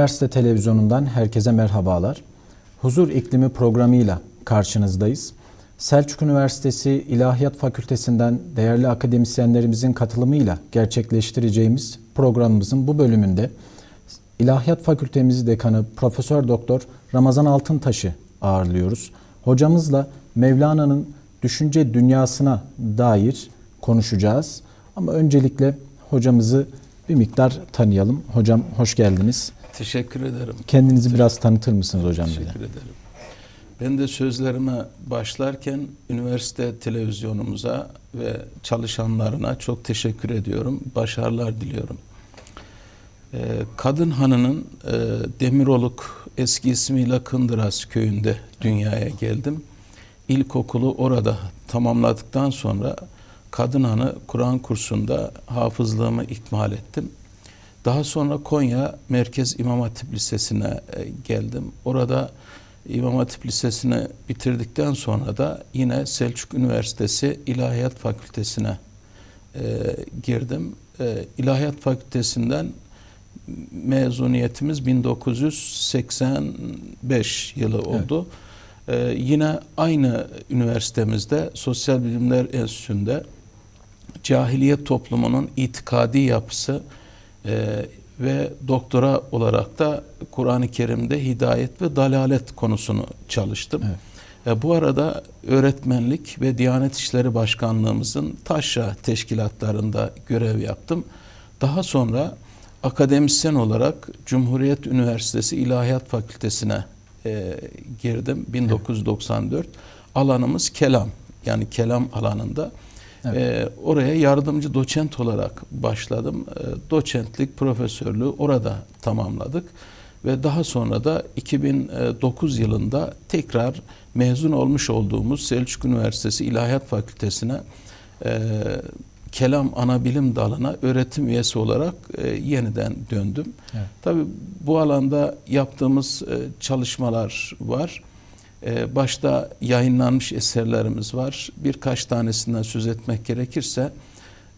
Üniversite Televizyonu'ndan herkese merhabalar. Huzur İklimi programıyla karşınızdayız. Selçuk Üniversitesi İlahiyat Fakültesinden değerli akademisyenlerimizin katılımıyla gerçekleştireceğimiz programımızın bu bölümünde İlahiyat Fakültemiz Dekanı Profesör Doktor Ramazan Altıntaş'ı ağırlıyoruz. Hocamızla Mevlana'nın düşünce dünyasına dair konuşacağız. Ama öncelikle hocamızı bir miktar tanıyalım. Hocam hoş geldiniz. Teşekkür ederim. Kendinizi biraz tanıtır mısınız hocam bize? Teşekkür ederim. Ben de sözlerime başlarken üniversite televizyonumuza ve çalışanlarına çok teşekkür ediyorum. Başarılar diliyorum. Ee, Kadın Hanı'nın e, Demiroluk eski ismiyle Kındıras köyünde dünyaya geldim. İlkokulu orada tamamladıktan sonra Kadın Hanı Kur'an kursunda hafızlığımı ikmal ettim. Daha sonra Konya Merkez İmam Hatip Lisesi'ne e, geldim. Orada İmam Hatip Lisesi'ni bitirdikten sonra da yine Selçuk Üniversitesi İlahiyat Fakültesi'ne e, girdim. E, İlahiyat Fakültesinden mezuniyetimiz 1985 yılı oldu. Evet. E, yine aynı üniversitemizde Sosyal Bilimler Enstitüsü'nde cahiliye toplumunun itikadi yapısı e, ve doktora olarak da Kur'an-ı Kerim'de hidayet ve dalalet konusunu çalıştım. Evet. E, bu arada öğretmenlik ve Diyanet İşleri Başkanlığımızın taşra teşkilatlarında görev yaptım. Daha sonra akademisyen olarak Cumhuriyet Üniversitesi İlahiyat Fakültesine e, girdim 1994. Evet. Alanımız kelam yani kelam alanında. Evet. E, oraya yardımcı doçent olarak başladım. E, doçentlik, profesörlüğü orada tamamladık. Ve daha sonra da 2009 yılında tekrar mezun olmuş olduğumuz Selçuk Üniversitesi İlahiyat Fakültesine e, kelam ana bilim dalına öğretim üyesi olarak e, yeniden döndüm. Evet. Tabii bu alanda yaptığımız e, çalışmalar var. Ee, başta yayınlanmış eserlerimiz var. Birkaç tanesinden söz etmek gerekirse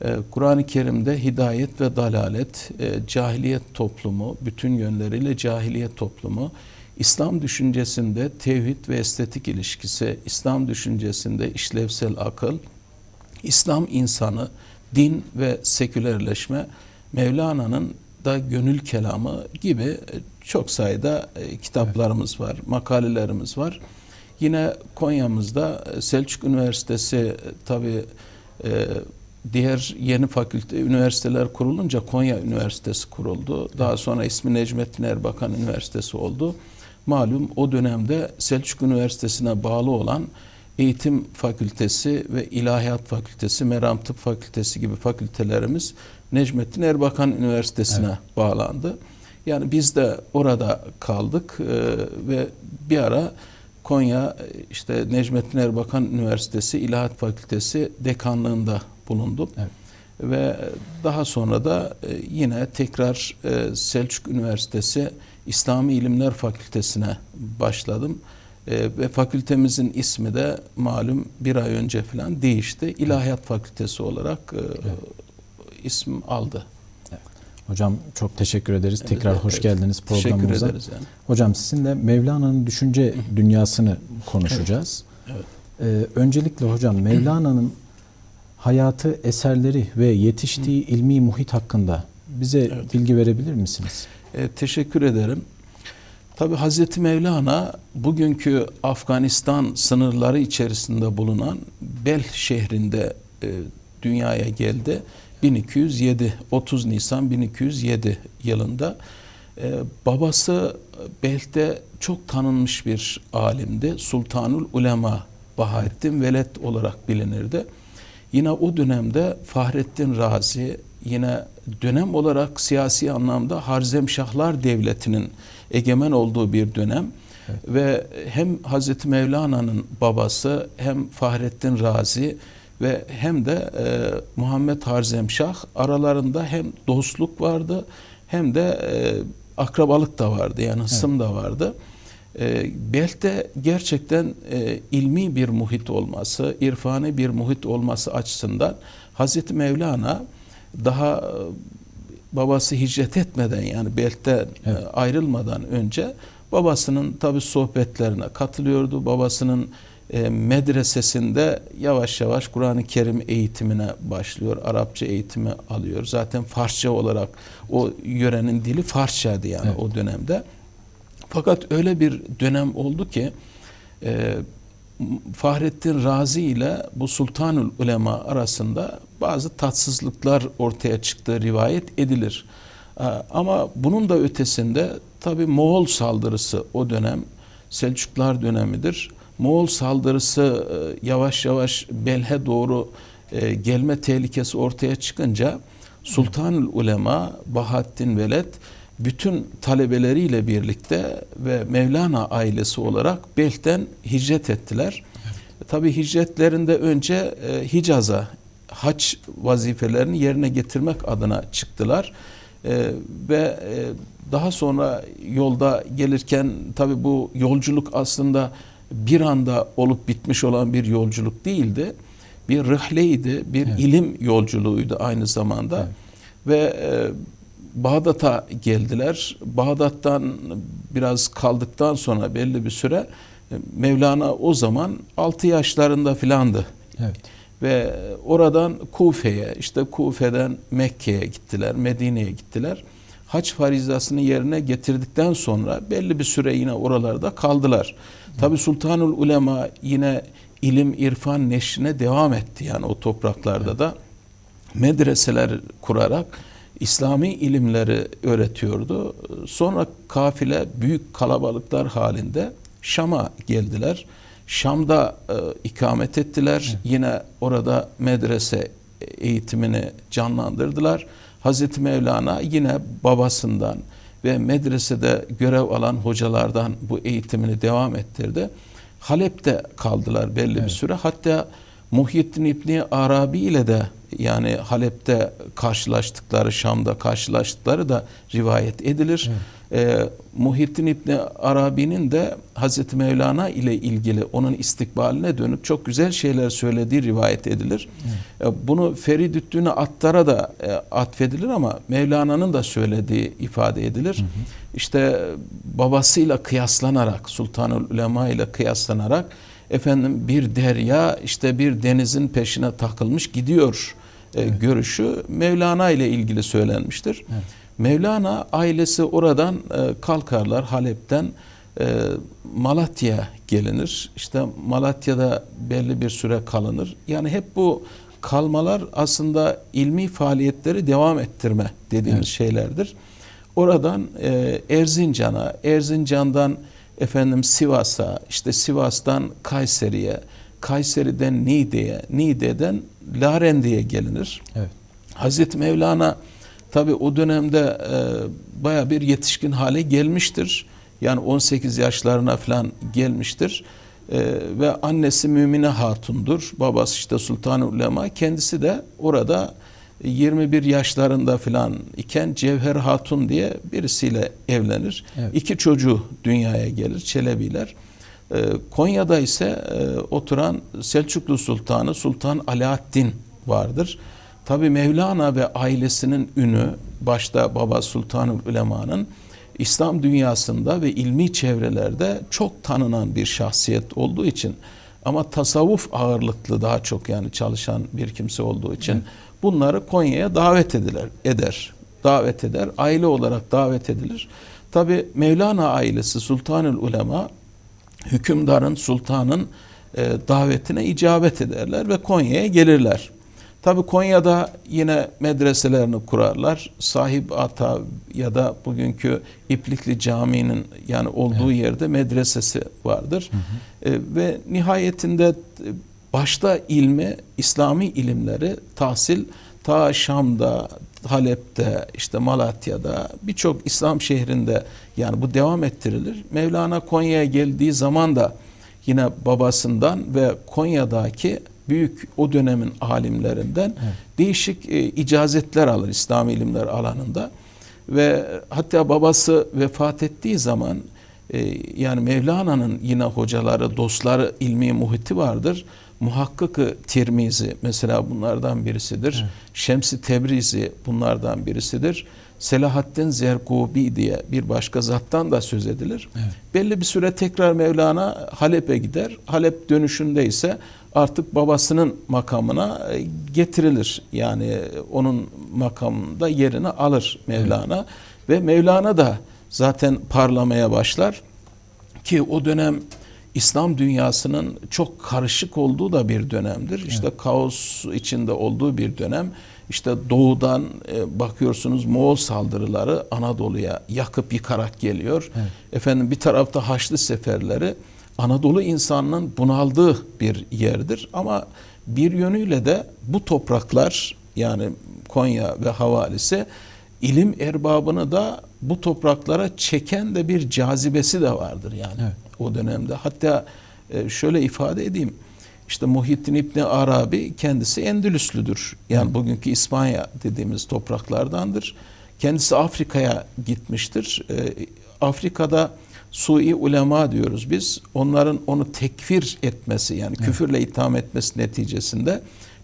e, Kur'an-ı Kerim'de hidayet ve dalalet, e, cahiliyet toplumu, bütün yönleriyle cahiliyet toplumu, İslam düşüncesinde tevhid ve estetik ilişkisi, İslam düşüncesinde işlevsel akıl, İslam insanı, din ve sekülerleşme, Mevlana'nın da gönül kelamı gibi çok sayıda e, kitaplarımız var, makalelerimiz var. Yine Konya'mızda e, Selçuk Üniversitesi e, tabi diğer yeni fakülte üniversiteler kurulunca Konya Üniversitesi kuruldu. Daha sonra ismi Necmettin Erbakan Üniversitesi oldu. Malum o dönemde Selçuk Üniversitesi'ne bağlı olan Eğitim Fakültesi ve İlahiyat Fakültesi, Meram Tıp Fakültesi gibi fakültelerimiz Necmettin Erbakan Üniversitesi'ne evet. bağlandı. Yani biz de orada kaldık e, ve bir ara Konya işte Necmettin Erbakan Üniversitesi İlahiyat Fakültesi dekanlığında bulundum. Evet. Ve daha sonra da e, yine tekrar e, Selçuk Üniversitesi İslami İlimler Fakültesine başladım. E, ve fakültemizin ismi de malum bir ay önce falan değişti. İlahiyat Fakültesi olarak e, evet. İsim aldı. Hocam çok teşekkür ederiz. Evet, Tekrar hoş evet. geldiniz programımıza. Teşekkür ederiz yani. Hocam sizinle Mevlana'nın düşünce dünyasını konuşacağız. Evet. Evet. Ee, öncelikle hocam Mevlana'nın hayatı, eserleri ve yetiştiği ilmi muhit hakkında bize evet. bilgi verebilir misiniz? E, teşekkür ederim. Tabi Hazreti Mevlana bugünkü Afganistan sınırları içerisinde bulunan Bel şehrinde e, dünyaya geldi 1207 30 Nisan 1207 yılında e, babası Belh'te çok tanınmış bir alimdi. Sultanul Ulema Bahattin Veled olarak bilinirdi. Yine o dönemde Fahrettin Razi yine dönem olarak siyasi anlamda Harzemşahlar Devleti'nin egemen olduğu bir dönem. Evet. Ve hem Hazreti Mevlana'nın babası hem Fahrettin Razi ve hem de e, Muhammed Harzemşah aralarında hem dostluk vardı hem de e, akrabalık da vardı yani hısım evet. da vardı. E, Belh'te gerçekten e, ilmi bir muhit olması, irfani bir muhit olması açısından Hazreti Mevlana daha babası hicret etmeden yani Belt'ten Evet. e, ayrılmadan önce babasının tabi sohbetlerine katılıyordu. Babasının e, medresesinde yavaş yavaş Kur'an-ı Kerim eğitimine başlıyor. Arapça eğitimi alıyor. Zaten Farsça olarak o yörenin dili Farsçaydı yani Evet. o dönemde. Fakat öyle bir dönem oldu ki e, Fahrettin Razi ile bu Sultanül Ulema arasında bazı tatsızlıklar ortaya çıktığı rivayet edilir. E, Ama bunun da ötesinde tabi Moğol saldırısı o dönem Selçuklar dönemidir. Moğol saldırısı e, yavaş yavaş Belhe doğru e, gelme tehlikesi ortaya çıkınca Sultanül Ulema Bahattin Veled bütün talebeleriyle birlikte ve Mevlana ailesi olarak Belh'ten hicret ettiler. Tabi hicretlerinde önce e, Hicaz'a haç vazifelerini yerine getirmek adına çıktılar. E, ve daha sonra yolda gelirken tabi bu yolculuk aslında bir anda olup bitmiş olan bir yolculuk değildi. Bir rıhleydi, bir Evet. ilim yolculuğuydu aynı zamanda. Evet. Ve e, Bağdat'a geldiler. Bağdat'tan biraz kaldıktan sonra belli bir süre e, Mevlana o zaman 6 yaşlarında filandı. Evet. Ve oradan Kufe'ye, işte Kufe'den Mekke'ye gittiler, Medine'ye gittiler. Hac farizasını yerine getirdikten sonra belli bir süre yine oralarda kaldılar. Tabi Sultanul Ulema yine ilim, irfan neşrine devam etti yani o topraklarda da medreseler kurarak İslami ilimleri öğretiyordu. Sonra kafile büyük kalabalıklar halinde Şam'a geldiler. Şam'da e, ikamet ettiler. Yine orada medrese eğitimini canlandırdılar. Hazreti Mevlana yine babasından ve medresede görev alan hocalardan bu eğitimini devam ettirdi. Halep'te kaldılar belli bir Evet. süre. Hatta Muhyiddin İbni Arabi ile de yani Halep'te karşılaştıkları, Şam'da karşılaştıkları da rivayet edilir. Ee, Muhyiddin İbni Arabi'nin de Hazreti Mevlana ile ilgili onun istikbaline dönüp çok güzel şeyler söylediği rivayet edilir. Ee, bunu Feridüddin Attar'a da e, atfedilir ama Mevlana'nın da söylediği ifade edilir. İşte babasıyla kıyaslanarak, Sultanül Ulema ile kıyaslanarak efendim bir derya işte bir denizin peşine takılmış gidiyor e, görüşü Mevlana ile ilgili söylenmiştir. Evet. Mevlana ailesi oradan e, kalkarlar Halep'ten e, Malatya gelinir. İşte Malatya'da belli bir süre kalınır. Yani hep bu kalmalar aslında ilmi faaliyetleri devam ettirme dediğimiz Evet. şeylerdir. Oradan e, Erzincan'a, Erzincan'dan efendim Sivas'a, işte Sivas'tan Kayseri'ye, Kayseri'den Niğde'ye, Niğde'den Larendi'ye gelinir. Evet. Hazreti Mevlana tabi o dönemde e, baya bir yetişkin hale gelmiştir. Yani 18 yaşlarına falan gelmiştir. E, ve annesi Mümine Hatun'dur. Babası işte Sultan-ı Ulema. Kendisi de orada 21 yaşlarında falan iken Cevher Hatun diye birisiyle evlenir. Evet. İki çocuğu dünyaya gelir Çelebiler. Ee, Konya'da ise e, oturan Selçuklu Sultanı Sultan Alaaddin vardır. Tabi Mevlana ve ailesinin ünü başta Baba Sultanı Ulema'nın İslam dünyasında ve ilmi çevrelerde çok tanınan bir şahsiyet olduğu için ama tasavvuf ağırlıklı daha çok yani çalışan bir kimse olduğu için bunları Konya'ya davet ediler, eder. Davet eder. Aile olarak davet edilir. Tabi Mevlana ailesi Sultanül Ulema hükümdarın, sultanın e, davetine icabet ederler ve Konya'ya gelirler. Tabi Konya'da yine medreselerini kurarlar. Sahip Ata ya da bugünkü İplikli Camii'nin yani olduğu yerde medresesi vardır. E, ve nihayetinde başta ilmi, İslami ilimleri tahsil ta Şam'da, Halep'te, işte Malatya'da birçok İslam şehrinde yani bu devam ettirilir. Mevlana Konya'ya geldiği zaman da yine babasından ve Konya'daki büyük o dönemin alimlerinden Evet. değişik e, icazetler alır İslami ilimler alanında ve hatta babası vefat ettiği zaman e, yani Mevlana'nın yine hocaları, dostları, ilmi muhiti vardır. Muhakkık-ı Tirmizi mesela bunlardan birisidir. Evet. Şems-i Tebrizi bunlardan birisidir. Selahaddin Zerkubi diye bir başka zattan da söz edilir. Evet. Belli bir süre tekrar Mevlana Halep'e gider. Halep dönüşünde ise artık babasının makamına e, getirilir. Yani e, onun makamında yerini alır Mevlana. Ve Mevlana da zaten parlamaya başlar. Ki o dönem İslam dünyasının çok karışık olduğu da bir dönemdir. İşte kaos içinde olduğu bir dönem. İşte doğudan e, bakıyorsunuz Moğol saldırıları Anadolu'ya yakıp yıkarak geliyor. Evet. Efendim bir tarafta Haçlı seferleri Anadolu insanının bunaldığı bir yerdir. Ama bir yönüyle de bu topraklar yani Konya ve havalisi ilim erbabını da bu topraklara çeken de bir cazibesi de vardır yani Evet. O dönemde. Hatta e, şöyle ifade edeyim. İşte Muhittin İbni Arabi kendisi Endülüslüdür. Yani bugünkü İspanya dediğimiz topraklardandır. Kendisi Afrika'ya gitmiştir. E, Afrika'da sui ulema diyoruz biz. Onların onu tekfir etmesi yani küfürle itham etmesi neticesinde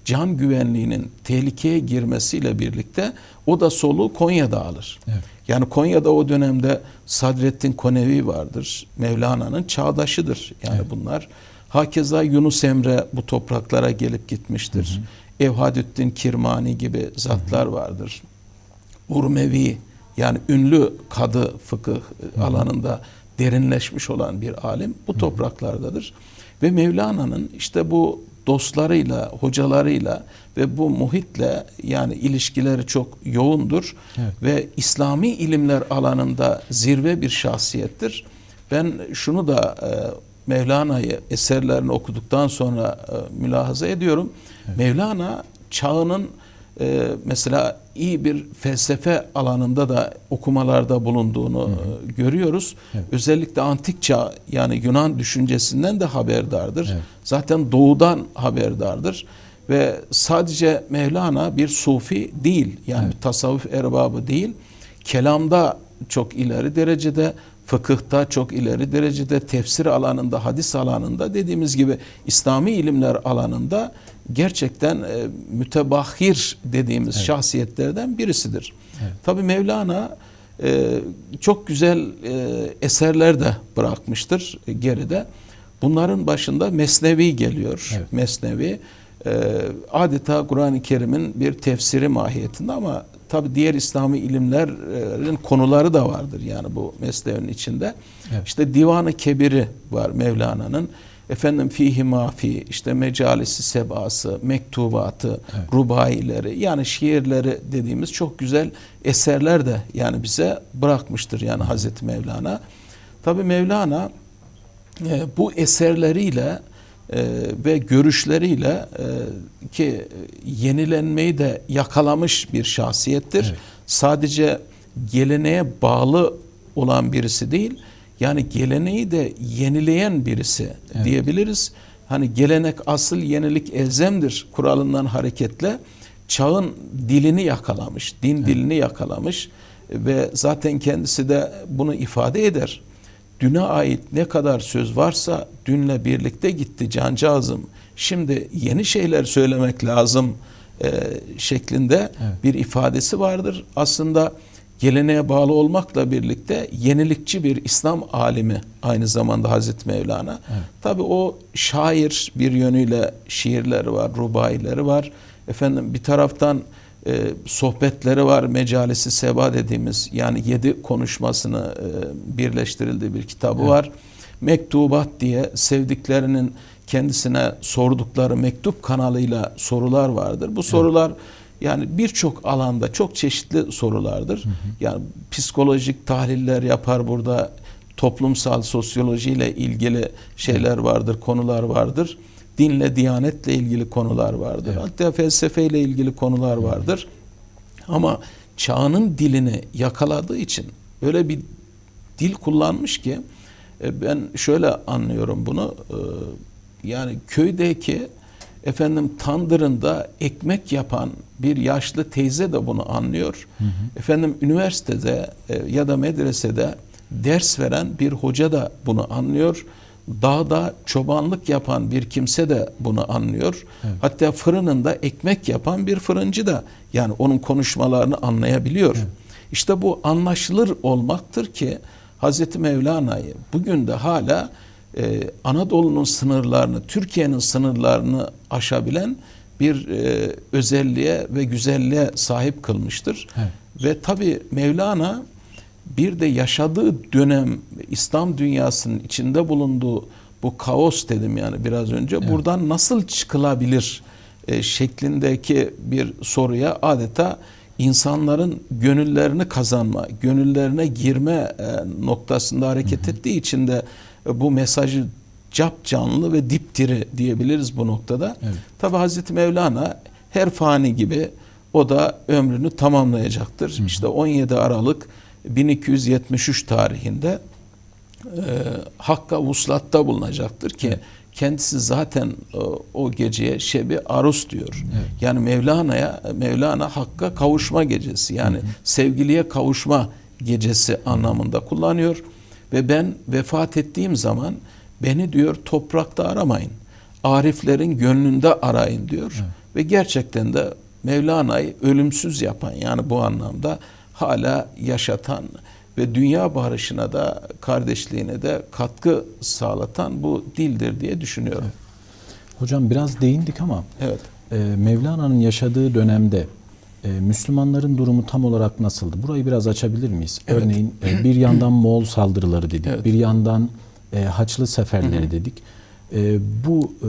can güvenliğinin tehlikeye girmesiyle birlikte o da soluğu Konya'da alır. Evet. Yani Konya'da o dönemde Sadrettin Konevi vardır. Mevlana'nın çağdaşıdır. Yani Evet. bunlar. Hakeza Yunus Emre bu topraklara gelip gitmiştir. Evhadüddin Kirmani gibi zatlar vardır. Urmevi yani ünlü kadı fıkıh alanında derinleşmiş olan bir alim bu topraklardadır. Ve Mevlana'nın işte bu dostlarıyla, hocalarıyla ve bu muhitle yani ilişkileri çok yoğundur Evet. ve İslami ilimler alanında zirve bir şahsiyettir. Ben şunu da e, Mevlana'yı eserlerini okuduktan sonra e, mülahaza ediyorum. Mevlana çağının e, mesela iyi bir felsefe alanında da okumalarda bulunduğunu e, görüyoruz. Evet. Özellikle antik çağ yani Yunan düşüncesinden de haberdardır. Evet. Zaten doğudan haberdardır. Ve sadece Mevlana bir sufi değil yani Evet. tasavvuf erbabı değil. Kelamda çok ileri derecede, fıkıhta çok ileri derecede, tefsir alanında, hadis alanında dediğimiz gibi İslami ilimler alanında gerçekten e, mütebahhir dediğimiz Evet. şahsiyetlerden birisidir. Evet. Tabi Mevlana e, çok güzel e, eserler de bırakmıştır e, geride. Bunların başında Mesnevi geliyor. Evet. Mesnevi e, adeta Kur'an-ı Kerim'in bir tefsiri mahiyetinde ama tabi diğer İslami ilimlerin konuları da vardır yani bu Mesnevi'nin içinde. Evet. İşte Divan-ı Kebiri var Mevlana'nın. Efendim fihi mafi, işte mecalisi sebası, mektubatı, Evet. rubaileri yani şiirleri dediğimiz çok güzel eserler de yani bize bırakmıştır yani Hazreti Mevlana. Tabi Mevlana e, bu eserleriyle e, ve görüşleriyle e, ki yenilenmeyi de yakalamış bir şahsiyettir. Evet. Sadece geleneğe bağlı olan birisi değil, yani geleneği de yenileyen birisi Evet. diyebiliriz. Hani gelenek asıl yenilik elzemdir kuralından hareketle çağın dilini yakalamış, din dilini yakalamış ve zaten kendisi de bunu ifade eder. Düne ait ne kadar söz varsa dünle birlikte gitti cancağızım. Şimdi yeni şeyler söylemek lazım e, şeklinde Evet. bir ifadesi vardır. Aslında geleneğe bağlı olmakla birlikte yenilikçi bir İslam alimi aynı zamanda Hazreti Mevlana. Evet. Tabi o şair bir yönüyle şiirleri var, rubaileri var. Efendim bir taraftan e, sohbetleri var, mecalisi seba dediğimiz yani yedi konuşmasını e, birleştirildiği bir kitabı Evet. var. Mektubat diye sevdiklerinin kendisine sordukları mektup kanalıyla sorular vardır. Bu sorular yani birçok alanda çok çeşitli sorulardır. Yani psikolojik tahliller yapar burada toplumsal sosyolojiyle ilgili şeyler vardır, konular vardır. Dinle, diyanetle ilgili konular vardır. Evet. Hatta felsefeyle ilgili konular vardır. Ama çağının dilini yakaladığı için öyle bir dil kullanmış ki e, ben şöyle anlıyorum bunu. e, Yani köydeki efendim tandırında ekmek yapan bir yaşlı teyze de bunu anlıyor. Efendim üniversitede e, ya da medresede ders veren bir hoca da bunu anlıyor. Dağda çobanlık yapan bir kimse de bunu anlıyor. Evet. Hatta fırınında ekmek yapan bir fırıncı da yani onun konuşmalarını anlayabiliyor. İşte bu anlaşılır olmaktır ki Hazreti Mevlana'yı bugün de hala e, Anadolu'nun sınırlarını, Türkiye'nin sınırlarını aşabilen bir e, özelliğe ve güzelliğe sahip kılmıştır. Evet. Ve tabi Mevlana bir de yaşadığı dönem İslam dünyasının içinde bulunduğu bu kaos dedim yani biraz önce buradan nasıl çıkılabilir e, şeklindeki bir soruya adeta insanların gönüllerini kazanma, gönüllerine girme e, noktasında hareket ettiği için de e, bu mesajı cap canlı ve dipdiri diyebiliriz bu noktada. Evet. Tabi Hazreti Mevlana her fani gibi o da ömrünü tamamlayacaktır. İşte 17 Aralık 1273 tarihinde e, Hakk'a vuslatta bulunacaktır ki kendisi zaten o, o geceye şebi arus diyor. Evet. Yani Mevlana'ya Mevlana Hakk'a kavuşma gecesi yani sevgiliye kavuşma gecesi anlamında kullanıyor ve ben vefat ettiğim zaman beni diyor toprakta aramayın. Ariflerin gönlünde arayın diyor. Ve gerçekten de Mevlana'yı ölümsüz yapan yani bu anlamda hala yaşatan ve dünya barışına da kardeşliğine de katkı sağlatan bu dildir diye düşünüyorum. Hocam biraz değindik ama Evet. e, Mevlana'nın yaşadığı dönemde e, Müslümanların durumu tam olarak nasıldı? Burayı biraz açabilir miyiz? Evet. Örneğin e, bir yandan Moğol saldırıları dedik, Evet. bir yandan e, Haçlı seferleri dedik. E, bu e,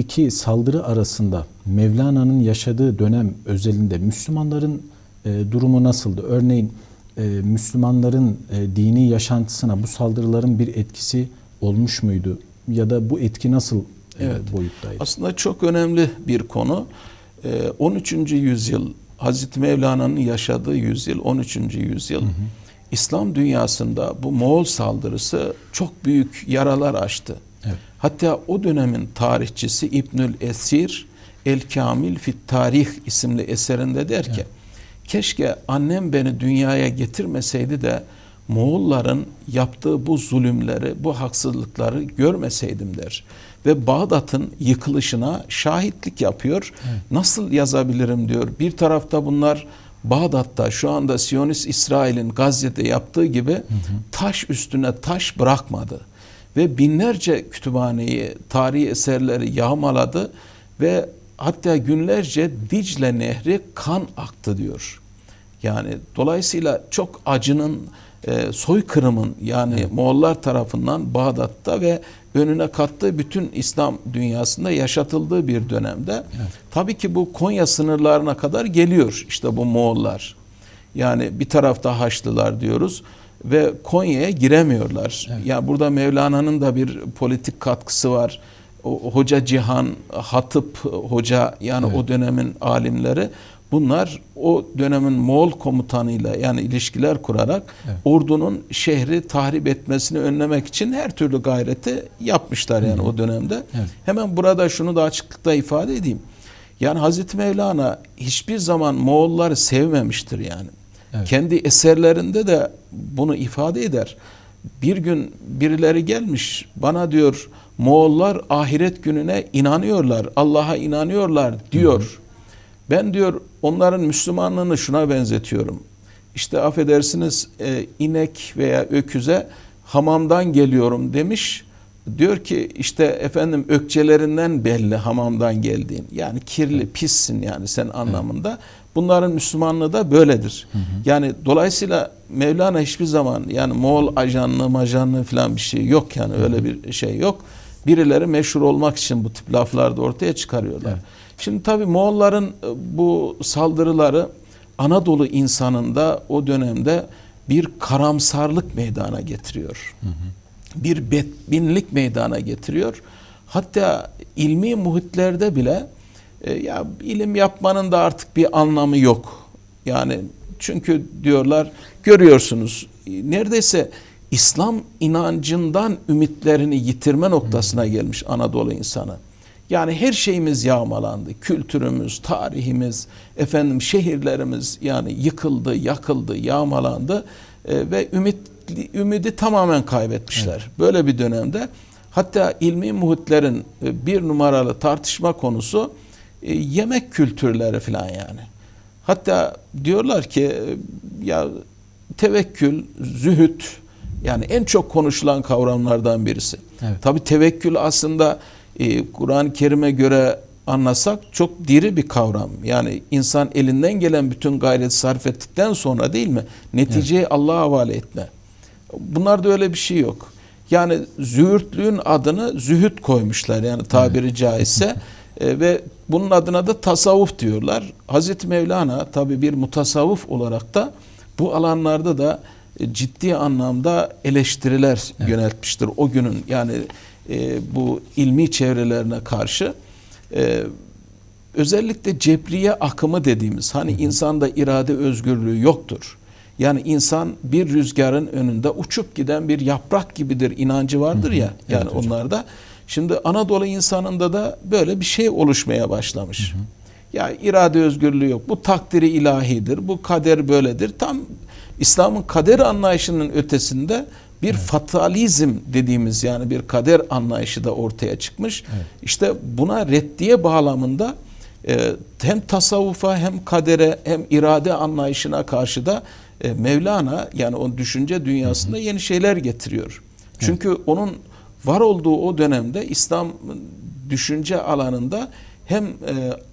iki saldırı arasında Mevlana'nın yaşadığı dönem özelinde Müslümanların e, durumu nasıldı? Örneğin e, Müslümanların e, dini yaşantısına bu saldırıların bir etkisi olmuş muydu? Ya da bu etki nasıl e, Evet. boyuttaydı? Aslında çok önemli bir konu. Ee, 13. yüzyıl Hazreti Mevlana'nın yaşadığı yüzyıl 13. yüzyıl İslam dünyasında bu Moğol saldırısı çok büyük yaralar açtı. Evet. Hatta o dönemin tarihçisi İbnül Esir El Kamil Fit Tarih isimli eserinde der ki keşke annem beni dünyaya getirmeseydi de Moğolların yaptığı bu zulümleri, bu haksızlıkları görmeseydim der. Ve Bağdat'ın yıkılışına şahitlik yapıyor. Nasıl yazabilirim diyor. Bir tarafta bunlar Bağdat'ta şu anda Siyonist İsrail'in Gazze'de yaptığı gibi taş üstüne taş bırakmadı. Ve binlerce kütüphaneyi, tarihi eserleri yağmaladı ve hatta günlerce Dicle Nehri kan aktı diyor. Yani dolayısıyla çok acının, e, soykırımın yani Moğollar tarafından Bağdat'ta ve önüne kattığı bütün İslam dünyasında yaşatıldığı bir dönemde. Tabii ki bu Konya sınırlarına kadar geliyor işte bu Moğollar. Yani bir tarafta Haçlılar diyoruz ve Konya'ya giremiyorlar. Yani burada Mevlana'nın da bir politik katkısı var. Hoca Cihan, Hatıp Hoca yani o dönemin alimleri bunlar o dönemin Moğol komutanıyla yani ilişkiler kurarak ordunun şehri tahrip etmesini önlemek için her türlü gayreti yapmışlar yani o dönemde. Evet. Hemen burada şunu da açıklıkla ifade edeyim. Yani Hazreti Mevlana hiçbir zaman Moğolları sevmemiştir yani. Evet. Kendi eserlerinde de bunu ifade eder. Bir gün birileri gelmiş bana diyor Moğollar ahiret gününe inanıyorlar, Allah'a inanıyorlar diyor. Ben diyor onların Müslümanlığını şuna benzetiyorum. İşte affedersiniz e, inek veya öküze hamamdan geliyorum demiş. Diyor ki işte efendim ökçelerinden belli hamamdan geldiğin. Yani kirli, pissin yani sen anlamında. Bunların Müslümanlığı da böyledir. Yani dolayısıyla Mevlana hiçbir zaman yani Moğol ajanlığı, majanlığı falan bir şey yok yani öyle bir şey yok. Birileri meşhur olmak için bu tip lafları da ortaya çıkarıyorlar. Evet. Şimdi tabii Moğolların e, bu saldırıları Anadolu insanında o dönemde bir karamsarlık meydana getiriyor. Bir bedbinlik meydana getiriyor. Hatta ilmi muhitlerde bile e, ya ilim yapmanın da artık bir anlamı yok. Yani çünkü diyorlar görüyorsunuz neredeyse İslam inancından ümitlerini yitirme noktasına gelmiş Anadolu insanı. Yani her şeyimiz yağmalandı. Kültürümüz, tarihimiz, efendim şehirlerimiz yani yıkıldı, yakıldı, yağmalandı E, ve ümit ümidi tamamen kaybetmişler. Böyle bir dönemde hatta ilmi muhitlerin e, bir numaralı tartışma konusu e, yemek kültürleri falan yani. Hatta diyorlar ki e, ya tevekkül, zühd yani en çok konuşulan kavramlardan birisi. Evet. Tabi tevekkül aslında e, Kur'an-ı Kerim'e göre anlasak çok diri bir kavram. Yani insan elinden gelen bütün gayret sarf ettikten sonra değil mi? Neticeyi Allah'a havale etme. Bunlarda öyle bir şey yok. Yani züğürtlüğün adını zühüt koymuşlar yani tabiri caizse E, ve bunun adına da tasavvuf diyorlar. Hazreti Mevlana tabi bir mutasavvuf olarak da bu alanlarda da ciddi anlamda eleştiriler yöneltmiştir o günün yani e, bu ilmi çevrelerine karşı. E, özellikle cebriye akımı dediğimiz hani insanda irade özgürlüğü yoktur. Yani insan bir rüzgarın önünde uçup giden bir yaprak gibidir inancı vardır ya yani Evet hocam. onlarda. Şimdi Anadolu insanında da böyle bir şey oluşmaya başlamış. Ya irade özgürlüğü yok. Bu takdiri ilahidir. Bu kader böyledir. Tam İslam'ın kader anlayışının ötesinde bir fatalizm dediğimiz yani bir kader anlayışı da ortaya çıkmış. Evet. İşte buna reddiye bağlamında e, hem tasavvufa hem kadere hem irade anlayışına karşı da e, Mevlana yani o düşünce dünyasında yeni şeyler getiriyor. Çünkü onun var olduğu o dönemde İslam düşünce alanında hem e,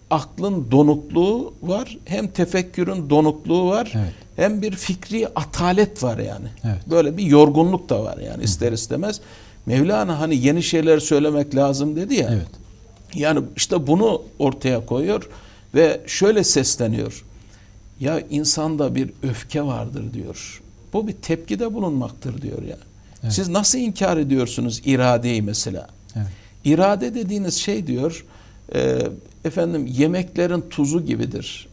aklın donukluğu var hem tefekkürün donukluğu var Evet. Hem bir fikri atalet var yani. Evet. Böyle bir yorgunluk da var yani ister istemez. Mevlana hani yeni şeyler söylemek lazım dedi ya. Evet. Yani işte bunu ortaya koyuyor ve şöyle sesleniyor. Ya insanda bir öfke vardır diyor. Bu bir tepkide bulunmaktır diyor ya. Evet. Siz nasıl inkar ediyorsunuz iradeyi mesela? Evet. İrade dediğiniz şey diyor, e, efendim yemeklerin tuzu gibidir.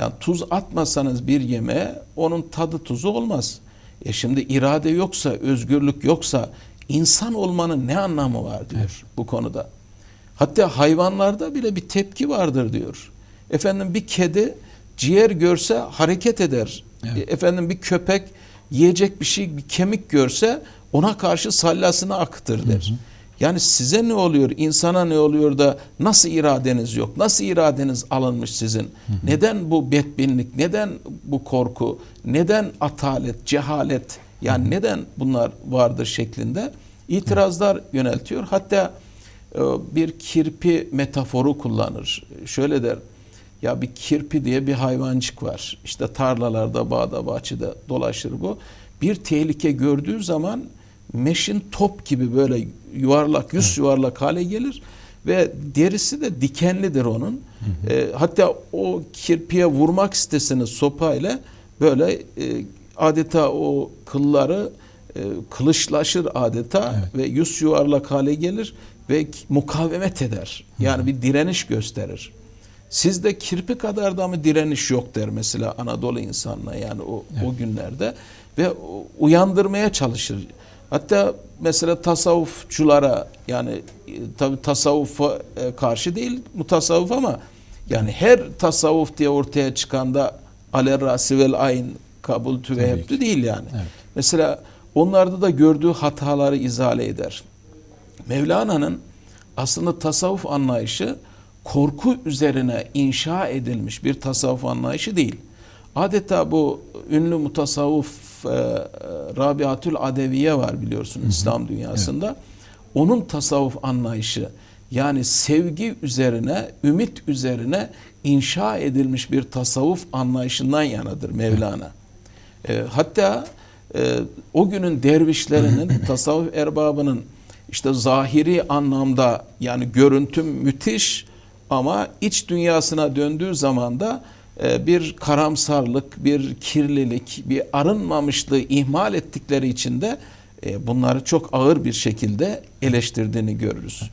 Yani tuz atmasanız bir yemeğe onun tadı tuzu olmaz. E şimdi irade yoksa, özgürlük yoksa insan olmanın ne anlamı var diyor bu konuda. Hatta hayvanlarda bile bir tepki vardır diyor. Efendim bir kedi ciğer görse hareket eder. Evet. E, Efendim bir köpek yiyecek bir şey, bir kemik görse ona karşı sallasını akıtır der. Yani size ne oluyor, insana ne oluyor da nasıl iradeniz yok, nasıl iradeniz alınmış sizin? Neden bu bedbinlik, neden bu korku, neden atalet, cehalet, yani neden bunlar vardır şeklinde itirazlar yöneltiyor. Hatta e, bir kirpi metaforu kullanır. Şöyle der, ya bir kirpi diye bir hayvancık var. İşte tarlalarda, bağda, bahçede dolaşır bu. Bir tehlike gördüğü zaman meşin top gibi böyle yuvarlak, yüz yuvarlak hale gelir ve derisi de dikenlidir onun. E, hatta o kirpiye vurmak isteseniz sopayla böyle e, adeta o kılları e, kılıçlaşır adeta Evet. ve yüz yuvarlak hale gelir ve mukavemet eder. Yani bir direniş gösterir. Sizde kirpi kadar da mı direniş yok der mesela Anadolu insanına yani o, o günlerde ve uyandırmaya çalışır. Hatta mesela tasavvufçulara yani e, tabi tasavvufa e, karşı değil mutasavvuf ama yani her tasavvuf diye ortaya çıkanda ale rasi vel ayn kabul ki. değil yani. Evet. Mesela onlarda da gördüğü hataları izale eder. Mevlana'nın aslında tasavvuf anlayışı korku üzerine inşa edilmiş bir tasavvuf anlayışı değil. Adeta bu ünlü mutasavvuf Rabiatül Adeviye var biliyorsun İslam dünyasında. Onun tasavvuf anlayışı yani sevgi üzerine, ümit üzerine inşa edilmiş bir tasavvuf anlayışından yanadır Mevlana. E, hatta e, o günün dervişlerinin, tasavvuf erbabının işte zahiri anlamda yani görüntü müthiş ama iç dünyasına döndüğü zaman da e, bir karamsarlık, bir kirlilik, bir arınmamışlığı ihmal ettikleri için de e, bunları çok ağır bir şekilde eleştirdiğini görürüz.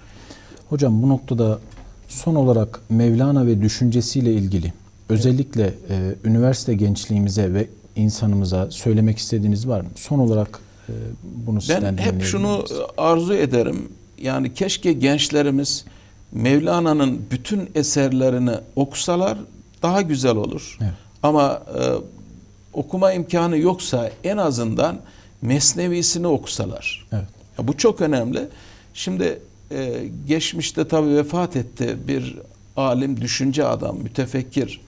Hocam bu noktada son olarak Mevlana ve düşüncesiyle ilgili özellikle e, üniversite gençliğimize ve insanımıza söylemek istediğiniz var mı? Son olarak e, bunu sizden Ben hep şunu arzu ederim. Yani keşke gençlerimiz Mevlana'nın bütün eserlerini okusalar daha güzel olur. Evet. Ama e, okuma imkanı yoksa en azından Mesnevisini okusalar. Evet. Ya bu çok önemli. Şimdi e, geçmişte tabii vefat etti bir alim, düşünce adam, mütefekkir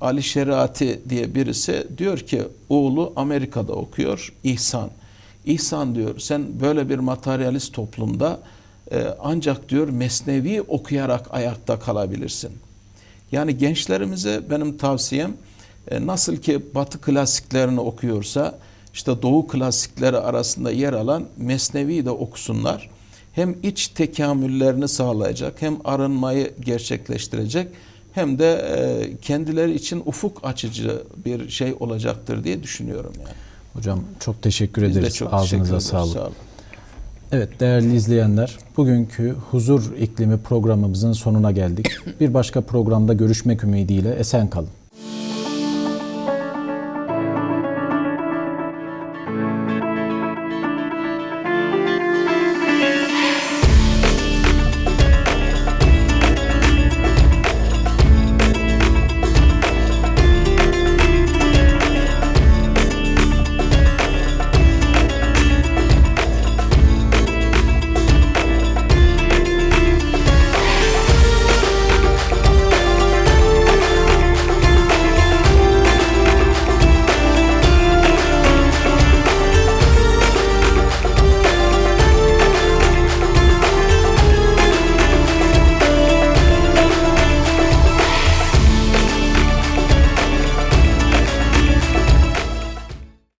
Ali Şeriati diye birisi diyor ki oğlu Amerika'da okuyor İhsan. İhsan diyor sen böyle bir materyalist toplumda e, ancak diyor mesnevi okuyarak ayakta kalabilirsin. Yani gençlerimize benim tavsiyem e, nasıl ki Batı klasiklerini okuyorsa işte Doğu klasikleri arasında yer alan Mesnevi de okusunlar. Hem iç tekamüllerini sağlayacak hem arınmayı gerçekleştirecek hem de e, kendileri için ufuk açıcı bir şey olacaktır diye düşünüyorum yani. Hocam çok teşekkür ederiz. çok teşekkür Ağzınıza ederiz. sağlık. Sağ olun. Evet değerli izleyenler, bugünkü Huzur İklimi programımızın sonuna geldik. Bir başka programda görüşmek ümidiyle esen kalın.